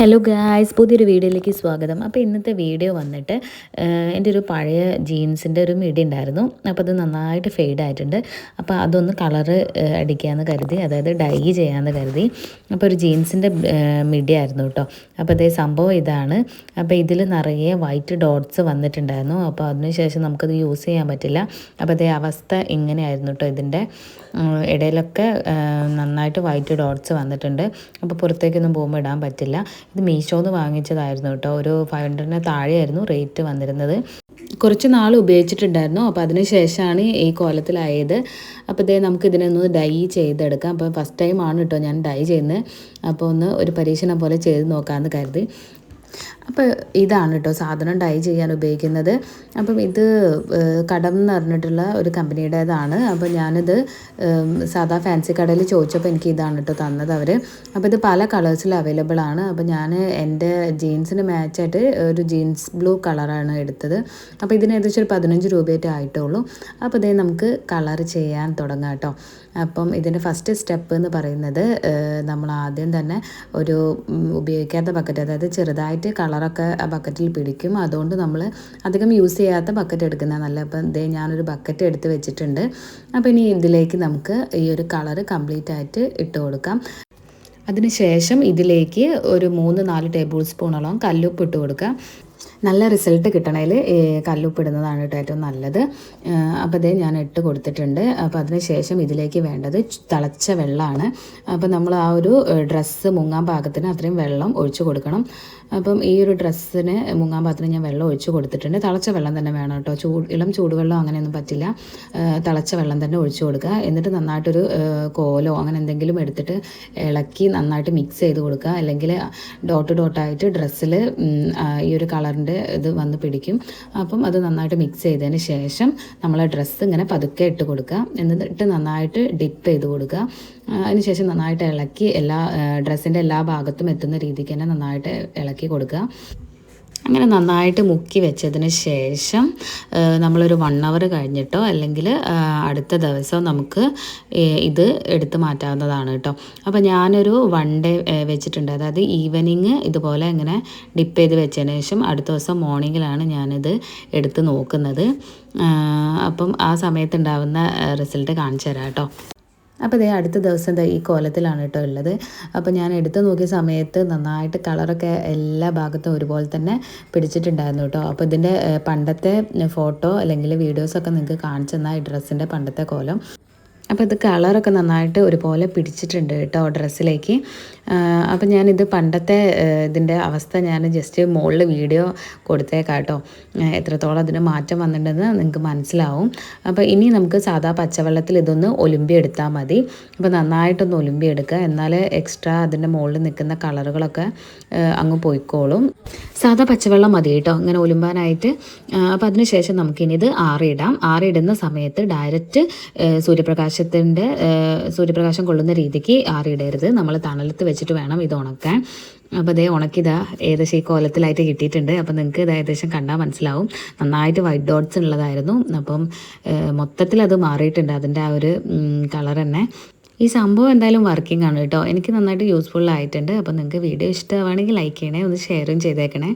Hello guys പുതിയൊരു വീഡിയോയിലേക്ക് സ്വാഗതം. അപ്പോൾ ഇന്നത്തെ വീഡിയോ വന്നിട്ട് എന്റെ ഒരു പഴയ ജീൻസിന്റെ ഒരു മിഡി ഉണ്ടായിരുന്നു. അപ്പോൾ അത് നന്നായിട്ട് ഫെയ്ഡ് ആയിട്ടുണ്ട്. അപ്പോൾ അതൊന്ന് കളറ് അടിക്കാമെന്ന് കരുതി അതായത് ഡൈ ചെയ്യാമെന്ന് കരുതി. അപ്പോൾ ഒരു ജീൻസിന്റെ മിഡി ആയിരുന്നു കേട്ടോ അപ്പോൾ അതേ സംഭവം ഇതാണ്. അപ്പോൾ ഇതിൽ നിറയെ വൈറ്റ് ഡോട്ട്സ് വന്നിട്ടുണ്ടായിരുന്നു. അപ്പോൾ അതിനുശേഷം നമുക്കത് യൂസ് ചെയ്യാൻ പറ്റില്ല. അപ്പോൾ അതേ അവസ്ഥ ഇങ്ങനെയായിരുന്നു കേട്ടോ ഇതിന്റെ. ഇടയിലൊക്കെ നന്നായിട്ട് വൈറ്റ് ഡോട്ട്സ് വന്നിട്ടുണ്ട്. അപ്പോൾ പുറത്തേക്കൊന്നും പോകുമ്പോൾ ഇടാൻ പറ്റില്ല. ഇത് മീഷോന്ന് വാങ്ങിച്ചതായിരുന്നു കേട്ടോ. ഒരു ഫൈവ് ഹൺഡ്രഡിന് താഴെയായിരുന്നു റേറ്റ് വന്നിരുന്നത്. കുറച്ച് നാൾ ഉപയോഗിച്ചിട്ടുണ്ടായിരുന്നു. അപ്പോൾ അതിന് ശേഷമാണ് ഈ കോലത്തിലായത്. അപ്പോൾ ഇതേ നമുക്ക് ഇതിനൊന്ന് ഡൈ ചെയ്തെടുക്കാം. അപ്പോൾ ഫസ്റ്റ് ടൈമാണ് കേട്ടോ ഞാൻ ഡൈ ചെയ്യുന്നത്. അപ്പോൾ ഒന്ന് ഒരു പരീക്ഷണം പോലെ ചെയ്ത് നോക്കാമെന്ന് കരുതി. അപ്പോൾ ഇതാണ് കേട്ടോ സാധനം ഡൈ ചെയ്യാൻ ഉപയോഗിക്കുന്നത്. അപ്പം ഇത് കടം എന്ന് പറഞ്ഞിട്ടുള്ള ഒരു കമ്പനിയുടേതാണ്. അപ്പോൾ ഞാനിത് സാധാ ഫാൻസി കടയിൽ ചോദിച്ചപ്പോൾ എനിക്ക് ഇതാണ് കേട്ടോ തന്നത് അവർ അപ്പോൾ ഇത് പല കളേഴ്സിൽ അവൈലബിൾ ആണ്. അപ്പോൾ ഞാൻ എന്റെ ജീൻസിന് മാച്ചായിട്ട് ഒരു ജീൻസ് ബ്ലൂ കളറാണ് എടുത്തത്. അപ്പോൾ ഇതിന് ഏകദേശം ഒരു പതിനഞ്ച് രൂപയായിട്ടേ ആയിട്ടുള്ളൂ. അപ്പോൾ ഇതേ നമുക്ക് കളർ ചെയ്യാൻ തുടങ്ങാം കേട്ടോ അപ്പം ഇതിന്റെ ഫസ്റ്റ് സ്റ്റെപ്പ് എന്ന് പറയുന്നത് നമ്മൾ ആദ്യം തന്നെ ഒരു ഉപയോഗിക്കാത്ത ബക്കറ്റ് അതായത് ചെറുതായിട്ട് കളറൊക്കെ ആ ബക്കറ്റിൽ പിടിക്കും. അതുകൊണ്ട് നമ്മൾ അധികം യൂസ് ചെയ്യാത്ത ബക്കറ്റ് എടുക്കുന്ന നല്ല അപ്പം ഇതേ ഞാനൊരു ബക്കറ്റ് എടുത്ത് വെച്ചിട്ടുണ്ട്. അപ്പോൾ ഇനി ഇതിലേക്ക് നമുക്ക് ഈ ഒരു കളറ് കംപ്ലീറ്റ് ആയിട്ട് ഇട്ട് കൊടുക്കാം. അതിനുശേഷം ഇതിലേക്ക് ഒരു മൂന്ന് നാല് ടേബിൾ സ്പൂണോളം കല്ലുപ്പ് ഇട്ട് കൊടുക്കുക നല്ല റിസൾട്ട് കിട്ടണേൽ കല്ലുപ്പിടുന്നതാണ് കേട്ടോ ഏറ്റവും നല്ലത്. അപ്പോൾ ഇതേ ഞാൻ ഇട്ട് കൊടുത്തിട്ടുണ്ട്. അപ്പോൾ അതിന് ശേഷം ഇതിലേക്ക് വേണ്ടത് തിളച്ച വെള്ളമാണ് അപ്പോൾ നമ്മൾ ആ ഒരു ഡ്രസ്സ് മുങ്ങാൻ പാകത്തിന് അത്രയും വെള്ളം ഒഴിച്ചു കൊടുക്കണം. അപ്പം ഈ ഒരു ഡ്രസ്സിന് മുങ്ങാൻ പാകത്തിന് ഞാൻ വെള്ളം ഒഴിച്ചു കൊടുത്തിട്ടുണ്ട്. തിളച്ച വെള്ളം തന്നെ വേണം കേട്ടോ. ചൂട് ഇളം ചൂടുവെള്ളം അങ്ങനെയൊന്നും പറ്റില്ല. തിളച്ച വെള്ളം തന്നെ ഒഴിച്ചു കൊടുക്കുക. എന്നിട്ട് നന്നായിട്ടൊരു കോലോ അങ്ങനെ എന്തെങ്കിലും എടുത്തിട്ട് ഇളക്കി നന്നായിട്ട് മിക്സ് ചെയ്ത് കൊടുക്കുക. അല്ലെങ്കിൽ ഡോട്ട് ഡോട്ടായിട്ട് ഡ്രസ്സിൽ ഈ ഒരു കളറിന്റെ ഇത് വന്ന് പിടിക്കും. അപ്പം അത് നന്നായിട്ട് മിക്സ് ചെയ്തതിന് ശേഷം നമ്മൾ ഡ്രസ്സ് ഇങ്ങനെ പതുക്കെ ഇട്ട് കൊടുക്കുക. എന്നിട്ട് നന്നായിട്ട് ഡിപ്പ് ചെയ്ത് കൊടുക്കുക. അതിനുശേഷം നന്നായിട്ട് ഇളക്കി എല്ലാ ഡ്രസ്സിന്റെ എല്ലാ ഭാഗത്തും എത്തുന്ന രീതിക്ക് തന്നെ നന്നായിട്ട് ഇളക്കി കൊടുക്കുക. അങ്ങനെ നന്നായിട്ട് മുക്കി വെച്ചതിന് ശേഷം നമ്മളൊരു വൺ അവർ കഴിഞ്ഞിട്ടോ അല്ലെങ്കിൽ അടുത്ത ദിവസം നമുക്ക് ഇത് എടുത്തു മാറ്റാവുന്നതാണ് കേട്ടോ അപ്പോൾ ഞാനൊരു വൺ ഡേ വെച്ചിട്ടുണ്ട്. അതായത് ഈവനിങ് ഇതുപോലെ ഇങ്ങനെ ഡിപ്പ് ചെയ്ത് വെച്ചതിന് ശേഷം അടുത്ത ദിവസം മോർണിംഗിലാണ് ഞാനിത് എടുത്ത് നോക്കുന്നത്. അപ്പം ആ സമയത്തുണ്ടാവുന്ന റിസൾട്ട് കാണിച്ചു തരാം കേട്ടോ അപ്പോൾ ഇതേ അടുത്ത ദിവസം ഈ കോലത്തിലാണ് കേട്ടോ ഉള്ളത്. അപ്പോൾ ഞാൻ എടുത്ത് നോക്കിയ സമയത്ത് നന്നായിട്ട് കളറൊക്കെ എല്ലാ ഭാഗത്തും ഒരുപോലെ തന്നെ പിടിച്ചിട്ടുണ്ടായിരുന്നു കേട്ടോ. അപ്പോൾ ഇതിന്റെ പണ്ടത്തെ ഫോട്ടോ അല്ലെങ്കിൽ വീഡിയോസൊക്കെ നിങ്ങൾക്ക് കാണിച്ചു തന്നാൽ ഈ ഡ്രസ്സിന്റെ പണ്ടത്തെ കോലം. അപ്പോൾ ഇത് കളറൊക്കെ നന്നായിട്ട് ഒരുപോലെ പിടിച്ചിട്ടുണ്ട് കേട്ടോ ഡ്രസ്സിലേക്ക്. അപ്പം ഞാനിത് പണ്ടത്തെ ഇതിന്റെ അവസ്ഥ ഞാൻ ജസ്റ്റ് മുകളിൽ വീഡിയോ കൊടുത്തേക്കാം കേട്ടോ. എത്രത്തോളം അതിന് മാറ്റം വന്നിട്ടുണ്ടെന്ന് നിങ്ങൾക്ക് മനസ്സിലാവും. അപ്പോൾ ഇനി നമുക്ക് സാധാ പച്ചവെള്ളത്തിൽ ഇതൊന്ന് ഒലുമ്പി എടുത്താൽ മതി. അപ്പോൾ നന്നായിട്ടൊന്ന് ഒലുമ്പി എടുക്കുക എന്നാൽ എക്സ്ട്രാ അതിന്റെ മുകളിൽ നിൽക്കുന്ന കളറുകളൊക്കെ അങ്ങ് പോയിക്കോളും. സാധാ പച്ചവെള്ളം മതി കേട്ടോ ഇങ്ങനെ ഒലുമ്പാനായിട്ട്. അപ്പോൾ അതിനുശേഷം നമുക്കിനി ഇത് ആറിയിടാം ആറിയിടുന്ന സമയത്ത് ഡയറക്റ്റ് സൂര്യപ്രകാശത്തിന്റെ സൂര്യപ്രകാശം കൊള്ളുന്ന രീതിക്ക് ആറിയിടരുത്. നമ്മൾ തണലത്ത് വെച്ചിട്ട് വേണം ഇത് ഉണക്കാൻ. അപ്പോൾ അതേ ഉണക്കിതാ ഏകദേശം ഈ കോലത്തിലായിട്ട് കിട്ടിയിട്ടുണ്ട്. അപ്പോൾ നിങ്ങൾക്ക് ഇത് ഏകദേശം കണ്ടാൽ മനസ്സിലാവും. നന്നായിട്ട് വൈറ്റ് ഡോട്ട്സ് ഉള്ളതായിരുന്നു. അപ്പം മൊത്തത്തിൽ അത് മാറിയിട്ടുണ്ട്. അതിന്റെ ആ ഒരു കളർ തന്നെ. ഈ സംഭവം എന്തായാലും വർക്കിംഗ് ആണ് കേട്ടോ. എനിക്ക് നന്നായിട്ട് യൂസ്ഫുൾ ആയിട്ടുണ്ട്. അപ്പോൾ നിങ്ങൾക്ക് വീഡിയോ ഇഷ്ടമാണെങ്കിൽ ലൈക്ക് ചെയ്യണേ ഒന്ന് ഷെയറും ചെയ്തേക്കണേ.